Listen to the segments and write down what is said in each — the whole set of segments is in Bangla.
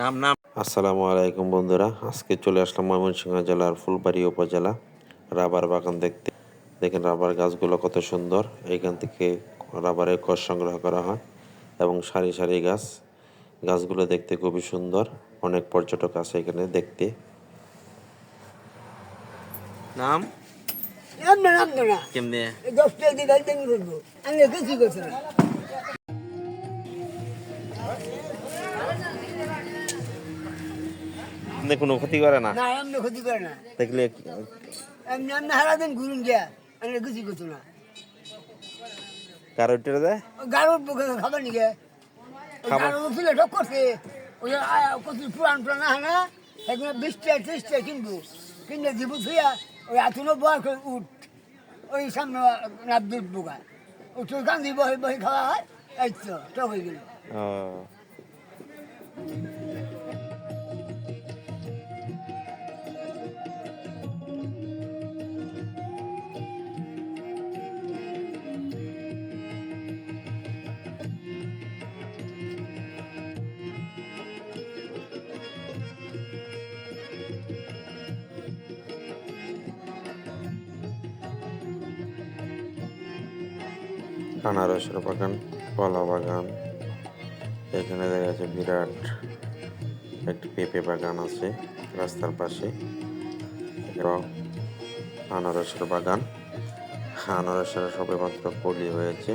নাম নাম। আসসালামু আলাইকুম বন্ধুরা আজকে চলে আসলাম ময়মনসিংহ জেলার ফুলবাড়ি উপজেলা রাবার বাগান দেখতে। দেখেন রাবার গাছগুলো কত সুন্দর এখান থেকে রাবারের কষ সংগ্রহ করা হয় এবং সারি সারি গাছ। গাছগুলো দেখতে খুবই সুন্দর অনেক পর্যটক আছে এখানে দেখতে। নাম? কেমনে? এই দশ টাকা দিয়ে গাড়ি আমি কিছু করছি না আপনি কোনো ক্ষতি করে না? না এমনি ক্ষতি করে না। দেখলে এমনি এমনি সারাদিন ঘুরুন গিয়া আমি কিছু করছি না। কারও টেরে দেয়? গাড়োর খাবার নিকে? খাবার? ছিল ঠক করছে। ওই কত পুরান পুরান না না এখন বিশ টাকা ত্রিশ টাকা কিনবো। কিনে দিব থুয়া ওই এতনো বয় করে উঠ। ওই সামনে নাপ দুধ বোকা উঠে গান্ধী বহে বহে খাওয়া হয় এই তো টক হয়ে গেল। আনারসের বাগান, কলা বাগান। এখানে দেখা যাচ্ছে বিরাট একটি পেঁপে বাগান আছে রাস্তার পাশে। আনারসের বাগান। আনারসের সবে মাত্র কলি হয়েছে।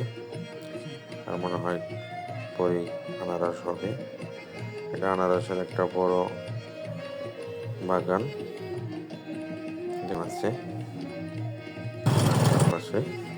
আর মনে হয় পরি আনারস হবে। এটা আনারসের একটা বড় বাগান। আছে। পাশে